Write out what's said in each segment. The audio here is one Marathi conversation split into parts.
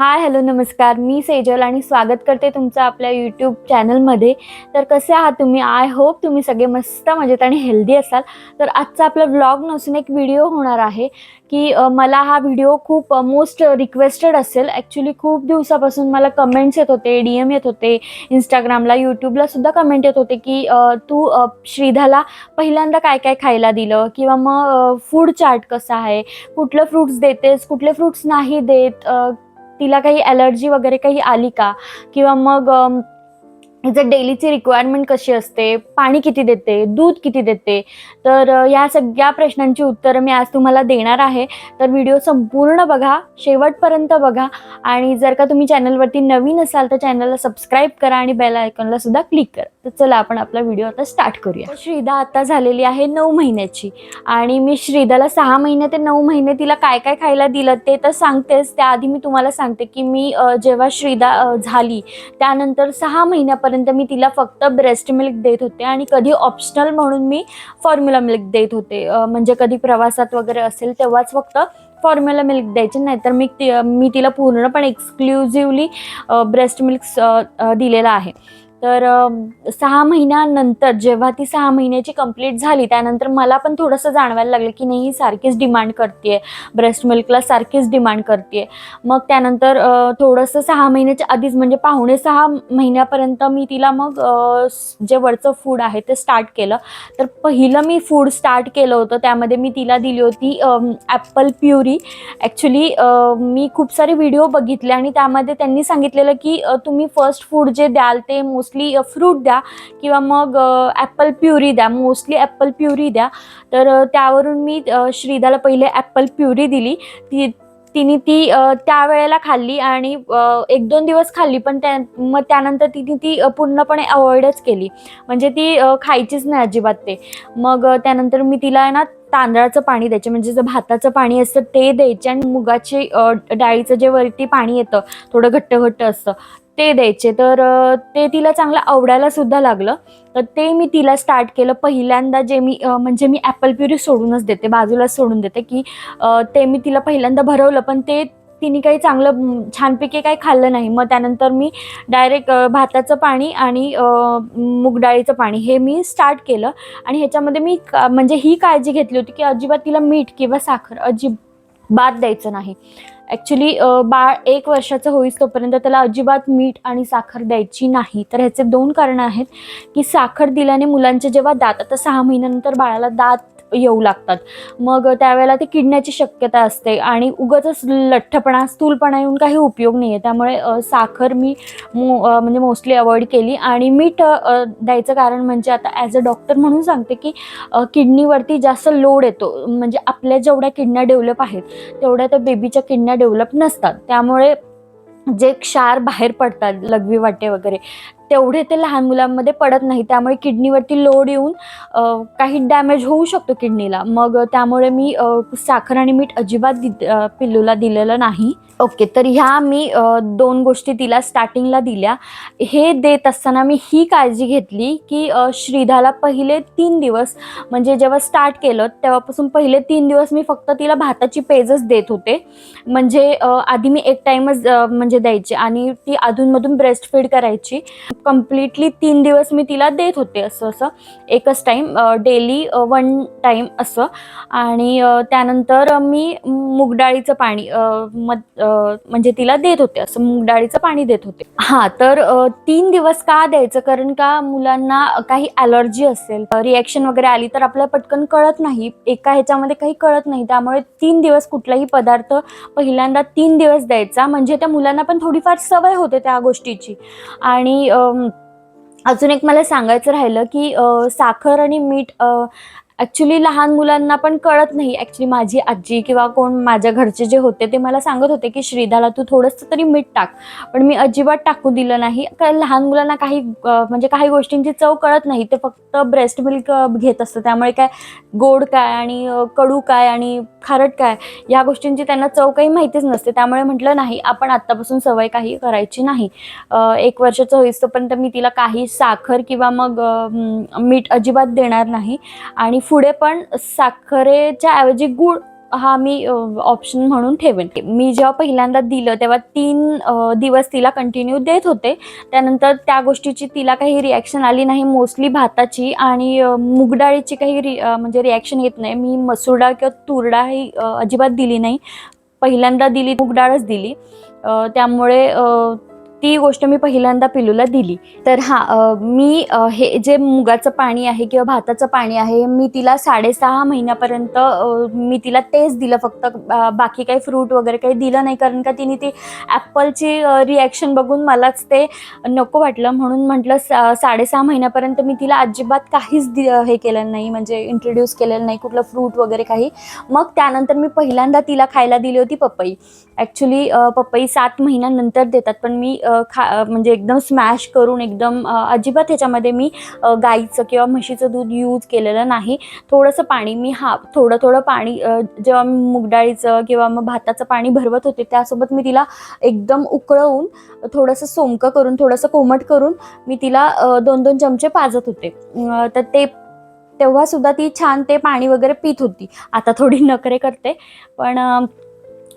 हाय हॅलो नमस्कार. मी सेजल आणि स्वागत करते तुमचं आपल्या यूट्यूब चॅनलमध्ये. तर कसे आहात तुम्ही? आय होप तुम्ही सगळे मस्त मजेत आणि हेल्दी असाल. तर आजचा आपला व्लॉग नसून एक व्हिडिओ होणार आहे की मला हा व्हिडिओ खूप मोस्ट रिक्वेस्टेड असेल. ॲक्च्युली खूप दिवसापासून मला कमेंट्स येत होते डी एम येत होते. इंस्टाग्रामला यूट्यूबला सुद्धा कमेंट येत होते की तू श्रीधाला पहिल्यांदा काय काय खायला दिलं? किंवा मग फूड चार्ट कसा आहे? कुठलं फ्रूट्स देतेस? कुठले फ्रूट्स नाही देत? तिला काही ॲलर्जी वगैरे काही आली का? किंवा मग जर हिचं डेलीची रिक्वायरमेंट कशी असते? पाणी किती देते? दूध किती देते? तर या सगळ्या प्रश्नांची उत्तरं मी आज तुम्हाला देणार आहे. तर व्हिडिओ संपूर्ण बघा शेवटपर्यंत बघा. आणि जर का तुम्ही चॅनलवरती नवीन असाल तर चॅनलला सबस्क्राईब करा आणि बेल आयकॉनला सुद्धा क्लिक करा. तर चला आपण आपला व्हिडिओ आता स्टार्ट करूया. श्रीदा आता झालेली आहे नऊ महिन्याची आणि मी श्रीदाला सहा महिने ते नऊ महिने तिला काय काय खायला दिलं ते तर सांगतेच. त्याआधी मी तुम्हाला सांगते की मी जेव्हा श्रीदा झाली त्यानंतर सहा महिन्यापर्यंत मी तिला फक्त ब्रेस्ट मिल्क देत होते आणि कधी ऑप्शनल म्हणून मी फॉर्म्युला मिल्क देत होते. म्हणजे कधी प्रवासात वगैरे असेल तेव्हाच फक्त फॉर्म्युला मिल्क द्यायचे नाही तर मी ती मी तिला पूर्णपणे एक्सक्लुझिव्हली ब्रेस्ट मिल्क दिलेला आहे. तर सहा महिन्यानंतर जेव्हा ती सहा महिन्याची कंप्लीट झाली त्यानंतर मला पण थोडंसं जाणवायला लागलं की नाही ही सारखीच डिमांड करते ब्रेस्ट मिल्कला सारखीच डिमांड करते मग त्यानंतर थोडंसं सहा महिन्याच्या आधीच म्हणजे पाहुणे सहा महिन्यापर्यंत मी तिला मग जे वरचं फूड आहे ते स्टार्ट केलं. तर पहिलं मी फूड स्टार्ट केलं होतं त्यामध्ये मी तिला दिली होती ॲपल प्युरी ॲक्च्युली मी खूप सारे व्हिडिओ बघितले आणि त्यामध्ये त्यांनी सांगितलेलं की तुम्ही फर्स्ट फूड जे द्याल ते मोस्ट मोस्टली फ्रूट द्या किंवा मग ॲपल प्युरी द्या. मोस्टली ॲपल प्युरी द्या. तर त्यावरून मी श्रीदाला पहिले ॲपल प्युरी दिली. ती तिने ती त्यावेळेला खाल्ली आणि एक दोन दिवस खाल्ली पण त्या मग त्यानंतर तिने ती पूर्णपणे अवॉइडच केली. म्हणजे ती खायचीच नाही अजिबात ते. मग त्यानंतर मी तिला आहे ना तांदळाचं पाणी द्यायचे. म्हणजे जे भाताचं पाणी असतं ते द्यायचे आणि मुगाची डाळीचं जे वरती पाणी येतं थोडं घट्ट घट्ट असतं ते द्यायचे. तर ते तिला चांगलं आवडायला सुद्धा लागलं. तर ते मी तिला स्टार्ट केलं. पहिल्यांदा जे मी म्हणजे मी ॲपल प्युरी सोडूनच देते. बाजूलाच सोडून देते की ते मी तिला पहिल्यांदा भरवलं. पण ते तिने काही चांगलं छानपैकी काही खाल्लं नाही. मग त्यानंतर मी डायरेक्ट भाताचं पाणी आणि मुगडाळीचं पाणी हे मी स्टार्ट केलं. आणि ह्याच्यामध्ये मी का- म्हणजे ही काळजी घेतली होती की अजिबात तिला मीठ किंवा साखर अजिबात द्यायचं नाही. ॲक्च्युली बाळ एक वर्षाचं होईस तोपर्यंत त्याला अजिबात मीठ आणि साखर द्यायची नाही. तर ह्याचे दोन कारणं आहेत की साखर दिल्याने मुलांचे जेव्हा दात आता सहा महिन्यानंतर बाळाला दात येऊ लागतात. मग त्यावेळेला ते किडण्याची शक्यता असते आणि उगाचच लठ्ठपणा स्थूलपणा येऊन काही उपयोग नाही आहे त्यामुळे साखर मी मो म्हणजे मोस्टली अवॉइड केली. आणि मीठ द्यायचं कारण म्हणजे आता ॲज अ डॉक्टर म्हणून सांगते की किडनीवरती जास्त लोड येतो. म्हणजे आपल्या जेवढ्या किडन्या डेव्हलप आहेत तेवढ्या त्या बेबीच्या किडन्या डेव्हलप नसतात. त्यामुळे जे क्षार बाहेर पडतात लघवी वाटे वगैरे तेवढे ते लहान मुलांमध्ये पडत नाही. त्यामुळे किडनीवरती लोड येऊन काही डॅमेज होऊ शकतो किडनीला. मग त्यामुळे मी साखर आणि मीठ अजिबात दि पिल्लूला दिलेलं नाही. ओके तर ह्या मी दोन गोष्टी तिला स्टार्टिंगला दिल्या. हे देत असताना मी ही काळजी घेतली की श्रीधाला पहिले तीन दिवस म्हणजे जेव्हा स्टार्ट केलं तेव्हापासून पहिले तीन दिवस मी फक्त तिला भाताची पेजच देत होते. म्हणजे आधी मी एक टाईमच म्हणजे द्यायचे आणि ती अधूनमधून ब्रेस्ट फीड करायची. कम्प्लिटली तीन दिवस मी तिला देत होते असं असं. एकच टाईम डेली वन टाईम असं. आणि त्यानंतर मी मूग डाळीचं पाणी अ, मग म्हणजे तिला देत होते असं मुगडाळीचं पाणी देत होते. हां तर तीन दिवस का द्यायचं? कारण का मुलांना काही ॲलर्जी असेल रिॲक्शन वगैरे आली तर आपल्याला पटकन कळत नाही. एका ह्याच्यामध्ये काही कळत नाही. त्यामुळे तीन दिवस कुठलाही पदार्थ पहिल्यांदा तीन दिवस द्यायचा. म्हणजे त्या मुलांना पण थोडीफार सवय होते त्या गोष्टीची. आणि अजून एक मला सांगायचं राहिलं की साखर आणि मीठ ॲक्च्युली लहान मुलांना पण कळत नाही. ॲक्च्युली माझी आजी किंवा कोण माझ्या घरचे जे होते ते मला सांगत होते की श्रीदाला तू थोडंसं तरी मीठ टाक. पण मी अजिबात टाकू दिलं नाही. कारण लहान मुलांना काही म्हणजे काही गोष्टींची चव कळत नाही. ते फक्त ब्रेस्ट मिल्क घेत असतं. त्यामुळे काय गोड काय आणि कडू काय आणि खारट काय या गोष्टींची त्यांना चव काही माहितीच नसते. त्यामुळे म्हटलं नाही आपण आत्तापासून सवय काही करायची नाही. एक वर्षाचं होईस्तोपर्यंत मी तिला काही साखर किंवा मग मीठ अजिबात देणार नाही. आणि पुढे पण साखरेच्या ऐवजी गूळ हा मी ऑप्शन म्हणून ठेवेन. मी जेव्हा पहिल्यांदा दिलं तेव्हा तीन दिवस तिला कंटिन्यू देत होते. त्यानंतर त्या गोष्टीची तिला काही रिॲक्शन आली नाही. मोस्टली भाताची आणि मुगडाळीची काही रि म्हणजे रिॲक्शन येत नाही. मी मसूर डाळ किंवा तूर डाळ ही अजिबात दिली नाही. पहिल्यांदा दिली मूग डाळच दिली. त्यामुळे ती गोष्ट मी पहिल्यांदा पिलूला दिली. तर हां मी हे जे मुगाचं पाणी आहे किंवा भाताचं पाणी आहे मी तिला साडेसहा महिन्यापर्यंत मी तिला तेच दिलं फक्त. बाकी काही फ्रूट वगैरे काही दिलं नाही कारण का तिने ती ॲपलची रिॲक्शन बघून मलाच ते नको वाटलं. म्हणून म्हटलं सा साडेसहा महिन्यापर्यंत मी तिला अजिबात काहीच दि हे केलं नाही म्हणजे इंट्रोड्यूस केलेलं नाही कुठलं फ्रूट वगैरे काही. मग त्यानंतर मी पहिल्यांदा तिला खायला दिली होती पपई. ॲक्च्युली पपई सात महिन्यानंतर देतात पण मी खा म्हणजे एकदम स्मॅश करून एकदम अजिबात ह्याच्यामध्ये मी गाईचं किंवा म्हशीचं दूध यूज केलेलं नाही. थोडंसं पाणी मी हा थोडं थोडं पाणी जेव्हा मी मुगडाळीचं किंवा मग भाताचं पाणी भरवत होते त्यासोबत मी तिला एकदम उकळवून थोडंसं सोमकं करून थोडंसं कोमट करून मी तिला दोन दोन चमचे पाजत होते. तर ते तेव्हासुद्धा ती छान ते पाणी वगैरे पित होती. आता थोडी नखरे करते पण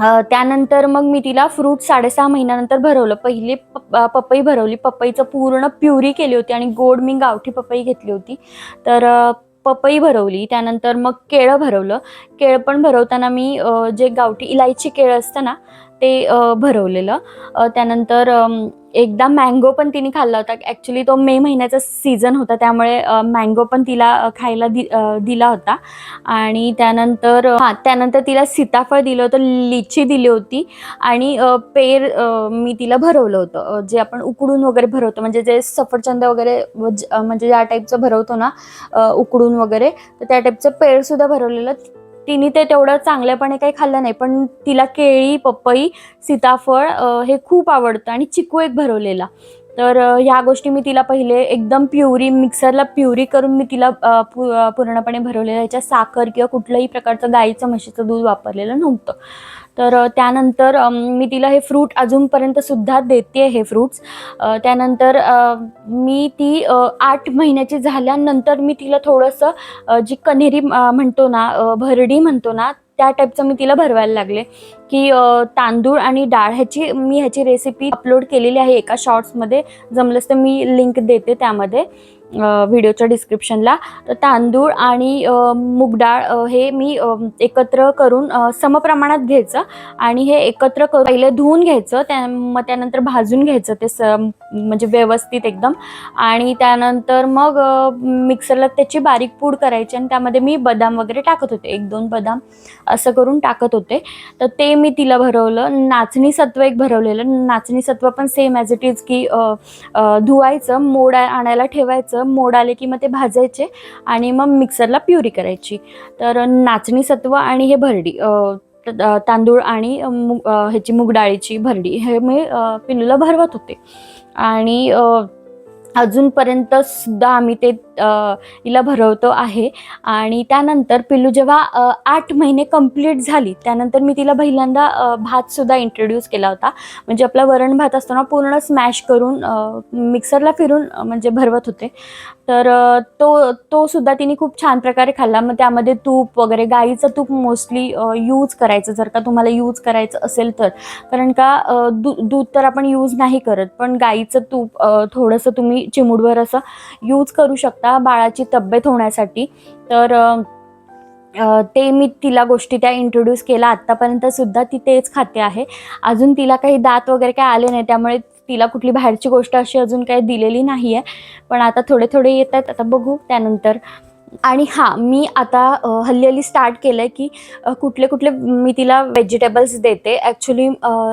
त्यानंतर मग मी तिला फ्रूट साडेसहा महिन्यानंतर भरवलं. पहिली प पपई भरवली. पपईचं पूर्ण प्युरी केली होती आणि गोड मी गावठी पपई घेतली होती. तर पपई भरवली. त्यानंतर मग केळं भरवलं. केळं पण भरवताना मी जे गावठी इलायची केळं असतं ना ते भरवलेलं. त्यानंतर एकदा मँगो पण तिने खाल्ला होता. ॲक्च्युली तो मे महिन्याचा सीझन होता त्यामुळे मँगो पण तिला खायला दि दिला होता. आणि त्यानंतर हां त्यानंतर तिला सीताफळ दिलं होतं लिची दिली होती. आणि पेर मी तिला भरवलं होतं. जे आपण उकडून वगैरे भरवतो म्हणजे जे सफरचंद वगैरे ज- म्हणजे ज्या टाईपचं भरवतो ना उकडून वगैरे तर त्या टाईपचं पेरसुद्धा भरवलेलं. तिने ते तेवढं चांगल्यापणे काही खाल्लं नाही पण तिला केळी पपई सीताफळ हे खूप आवडतं आणि चिकू एक भरवलेला. तर ह्या गोष्टी मी तिला पहिले एकदम प्युरी मिक्सरला प्युरी करून मी तिला पू पूर्णपणे भरवलेलं ह्याच्यात साखर किंवा कुठल्याही प्रकारचं गाईचं म्हशीचं दूध वापरलेलं नव्हतं. तर त्यानंतर मी तिला हे फ्रूट अजूनपर्यंत सुद्धा देते हे फ्रूट्स. त्यानंतर मी ती आठ महिन्याची झाल्यानंतर मी तिला थोडंसं जी कन्हेरी म्हणतो ना भरडी म्हणतो ना त्या टाईपचं मी तिला भरवायला लागले. की तांदूळ आणि डाळ ह्याची मी ह्याची रेसिपी अपलोड केलेली आहे एका शॉर्ट्समध्ये जमलंच तर मी लिंक देते त्यामध्ये. व्हिडिओच्या डिस्क्रिप्शनला. तर तांदूळ आणि मूग डाळ हे मी एकत्र करून समप्रमाणात घ्यायचं. आणि हे एकत्र करून पहिले धुवून घ्यायचं त्या मग त्यानंतर भाजून घ्यायचं ते स म्हणजे व्यवस्थित एकदम. आणि त्यानंतर मग मिक्सरला त्याची बारीक पूड करायची आणि त्यामध्ये मी बदाम वगैरे टाकत होते. एक दोन बदाम असं करून टाकत होते. तर ते मी तिला भरवलं. नाचणी सत्व एक भरवलेलं. नाचणी सत्व पण सेम ॲज इट इज की धुवायचं मोड आणायला ठेवायचं मोड आले की मग ते भाजायचे आणि मग मिक्सरला प्युरी करायची. तर नाचणी सत्व आणि हे भरडी तांदूळ आणि ह्याची मूग डाळीची भरडी हे मी पिलूला भरवत होते. आणि अजूनपर्यंत सुद्धा आम्ही ते हिला भरवतो आहे. आणि त्यानंतर पिल्लू जेव्हा आठ महिने कंप्लीट झाली त्यानंतर मी तिला पहिल्यांदा भातसुद्धा इंट्रोड्यूस केला होता. म्हणजे आपला वरण भात असतो ना पूर्ण स्मॅश करून मिक्सरला फिरून म्हणजे भरवत होते. तर तो तो सुद्धा तिने खूप छान प्रकारे खाल्ला. मग त्यामध्ये तूप वगैरे गाईचं तूप मोस्टली यूज करायचं. जर का तुम्हाला यूज करायचं असेल तर. कारण का दू दूध तर आपण यूज नाही करत. पण गाईचं तूप थोडंसं तुम्ही चिमुडवर असं यूज करू शकता. बाळाची तब्येत होण्यासाठी तर ते मी तिला गोष्टी त्या इंट्रोड्यूस केला आत्तापर्यंत सुद्धा ती तेच खाते आहे. अजून तिला काही दात वगैरे काही आले नाही त्यामुळे तिला कुठली बाहेरची गोष्ट अशी अजून काही दिलेली नाही आहे पण आता थोडे थोडे येत आहेत. आता बघू त्यानंतर. आणि हां मी आता हल्ली हल्ली स्टार्ट केलं आहे की कुठले कुठले मी तिला व्हेजिटेबल्स देते. ॲक्च्युली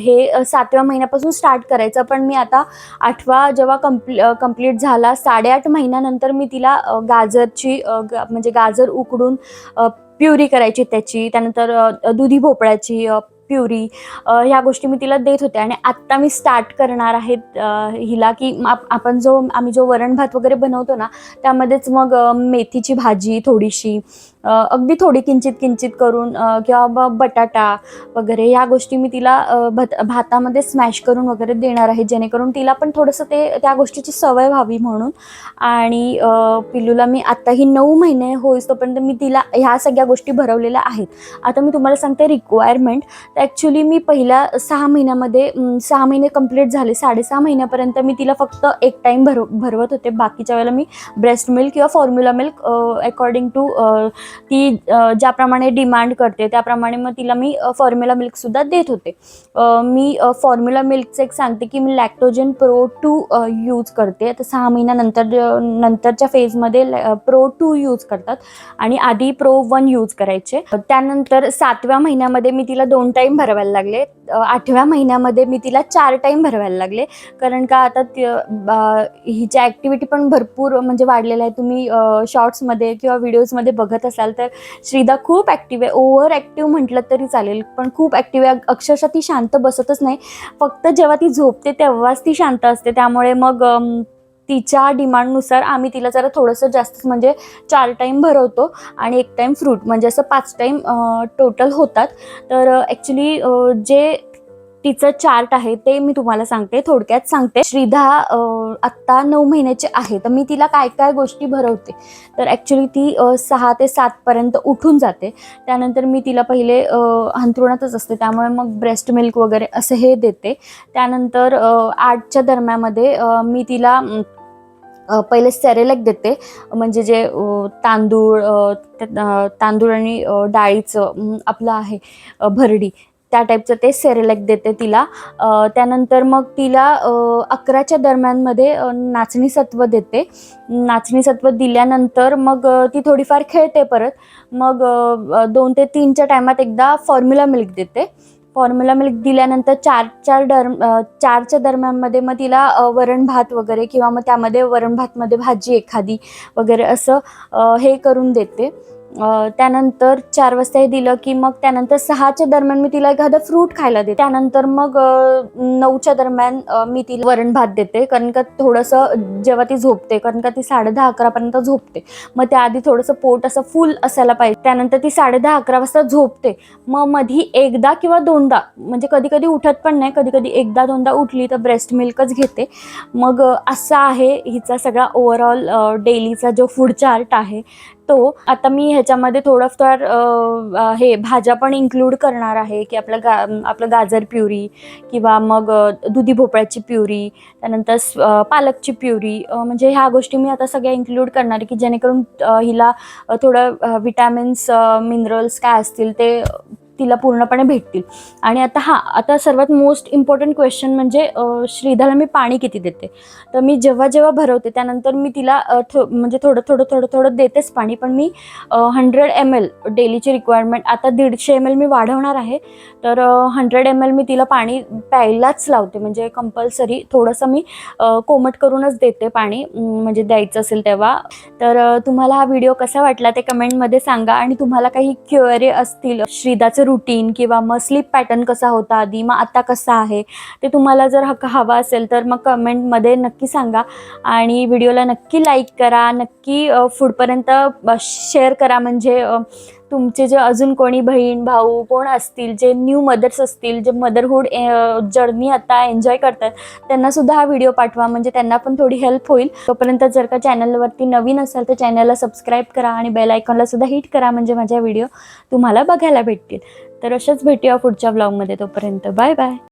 हे सातव्या महिन्यापासून स्टार्ट करायचं पण मी आता आठवा जेव्हा कंप्ली कंप्लीट झाला साडेआठ महिन्यानंतर मी तिला गाजरची म्हणजे गाजर उकडून प्युरी करायची त्याची. त्यानंतर दुधी भोपळ्याची प्युरी ह्या गोष्टी मी तिला देत होते. आणि आत्ता मी स्टार्ट करणार आहे हिला की आप आपण जो आम्ही जो वरण भात वगैरे बनवतो ना त्यामध्येच मग मेथीची भाजी थोडीशी अगदी थोडी किंचित किंचित करून किंवा ब बटाटा वगैरे ह्या गोष्टी मी तिला भत भातामध्ये स्मॅश करून वगैरे देणार आहे जेणेकरून तिला पण थोडंसं ते त्या गोष्टीची सवय व्हावी म्हणून. आणि पिल्लूला मी आत्ताही नऊ महिने होईस तोपर्यंत मी तिला ह्या सगळ्या गोष्टी भरवलेल्या आहेत. आता मी तुम्हाला सांगते रिक्वायरमेंट तर ॲक्च्युली मी पहिल्या सहा महिन्यामध्ये सहा महिने कंप्लीट झाले. साडेसहा महिन्यापर्यंत मी तिला फक्त एक टाईम भर भरवत होते. बाकीच्या वेळेला मी ब्रेस्ट मिल्क किंवा फॉर्म्युला मिल्क अकॉर्डिंग टू ती ज्याप्रमाणे डिमांड करते त्याप्रमाणे मग तिला मी फॉर्म्युला मिल्कसुद्धा देत होते. मी फॉर्म्युला मिल्कचं एक सांगते की मी लॅक्टोजन प्रो टू यूज करते. आता सहा महिन्यानंतर नंतरच्या फेजमध्ये प्रो टू यूज करतात आणि आधी प्रो वन यूज करायचे. त्यानंतर सातव्या महिन्यामध्ये मी तिला दोन टाईम भरवायला लागले. आठव्या महिन्यामध्ये मी तिला चार टाईम भरवायला लागले. कारण का आता हिच्या ॲक्टिव्हिटी पण भरपूर म्हणजे वाढलेल्या आहे तुम्ही शॉर्ट्समध्ये किंवा व्हिडिओजमध्ये बघत असाल तर श्रीदा खूप ॲक्टिव्ह आहे. ओव्हर ॲक्टिव्ह म्हटलं तरी चालेल पण खूप ॲक्टिव्ह आहे. अक्षरशः ती शांत बसतच नाही. फक्त जेव्हा ती झोपते तेव्हाच ती शांत असते. त्यामुळे मग तिच्या डिमांडनुसार आम्ही तिला जरा थोडंसं जास्त म्हणजे चार टाईम भरवतो आणि एक टाईम फ्रूट म्हणजे असं पाच टाईम टोटल होतात. तर ॲक्च्युली जे तिचं चार्ट आहे ते मी तुम्हाला सांगते थोडक्यात सांगते. श्रीधा आत्ता नऊ महिन्याची आहे तर मी तिला काय काय गोष्टी भरवते? तर ॲक्च्युली ती सहा ते सातपर्यंत उठून जाते. त्यानंतर मी तिला पहिले अंथरुणातच असते त्यामुळे मग ब्रेस्ट मिल्क वगैरे असं हे देते. त्यानंतर आठच्या दरम्यामध्ये मी तिला पहिले सेरेलॅक देते. म्हणजे जे तांदूळ तांदूळ आणि डाळीचं आपलं आहे भरडी त्या टाईपचं ते सेरेलेक देते तिला. त्यानंतर मग तिला अकराच्या दरम्यानमध्ये नाचणी सत्व देते. नाचणी सत्व दिल्यानंतर मग ती थोडीफार खेळते परत. मग दोन ते तीनच्या टायमात एकदा फॉर्म्युला मिल्क देते. फॉर्म्युला मिल्क दिल्यानंतर चार चार डर चारच्या दरम्यानमध्ये मग तिला वरण भात वगैरे किंवा मग त्यामध्ये वरण भातमध्ये भाजी एखादी वगैरे असं हे करून देते. त्यानंतर चार वाजता हे दिलं की मग त्यानंतर सहाच्या दरम्यान मी तिला एखादं फ्रूट खायला देते. त्यानंतर मग नऊच्या दरम्यान मी तिला वरण भात देते. कारण का थोडंसं जेव्हा ती झोपते कारण का ती साडे दहा अकरापर्यंत झोपते. मग त्याआधी थोडंसं पोट असं फुल असायला पाहिजे. त्यानंतर ती साडे दहा अकरा वाजता झोपते. मग मधी एकदा किंवा दोनदा म्हणजे कधी कधी उठत पण नाही कधी कधी एकदा दोनदा उठली तर ब्रेस्ट मिल्कच घेते. मग असं असा आहे हिचा सगळा ओव्हरऑल डेलीचा जो फूड चार्ट आहे तो आता मी ह्याच्यामध्ये थोडंफार हे भाज्या पण इन्क्लूड करणार आहे की आपलं गा आपलं गाजर प्युरी किंवा मग दुधी भोपळ्याची प्युरी त्यानंतर पालकची प्युरी म्हणजे ह्या गोष्टी मी आता सगळ्या इन्क्लूड करणार आहे की जेणेकरून हिला थोडं विटॅमिन्स मिनरल्स काय असतील ते तिला पूर्णपणे भेटतील. आणि आता हां आता सर्वात मोस्ट इम्पॉर्टंट क्वेश्चन म्हणजे श्रीधाला मी पाणी किती देते? तर मी जेव्हा जेव्हा भरवते त्यानंतर मी तिला थो म्हणजे थोडं थोडं थोडं थोडं देतेच पाणी पण मी हंड्रेड एम एल डेलीची रिक्वायरमेंट आता दीडशे एम एल मी वाढवणार आहे तर हंड्रेड एम एल मी तिला पाणी प्यायलाच लावते म्हणजे कंपल्सरी थोडंसं मी कोमट करूनच देते पाणी म्हणजे द्यायचं असेल तेव्हा. तर तुम्हाला हा व्हिडिओ कसा वाटला ते कमेंटमध्ये सांगा आणि तुम्हाला काही क्युअरी असतील श्रीदाचं रुटीन किंवा मग स्लीप पॅटर्न कसा होता आधी मग आता कसा आहे ते तुम्हाला जर हक्क हवा असेल तर मग कमेंटमध्ये नक्की सांगा. आणि व्हिडिओला नक्की लाईक करा नक्की फुडपर्यंत पुढपर्यंत शेअर करा. म्हणजे तुमचे जे अजून कोणी बहीण भाऊ कोण असतील जे न्यू मदर्स असतील जे मदरहूड जर्नी आता एन्जॉय करतात त्यांनासुद्धा हा व्हिडिओ पाठवा. म्हणजे त्यांना पण थोडी हेल्प होईल. तोपर्यंत जर का चॅनलवरती नवीन असाल तर चॅनलला सबस्क्राईब करा आणि बेल आयकॉनला सुद्धा हिट करा. म्हणजे माझ्या व्हिडिओ तुम्हाला बघायला भेटतील. तर अशाच भेटूया पुढच्या ब्लॉगमध्ये तोपर्यंत बाय बाय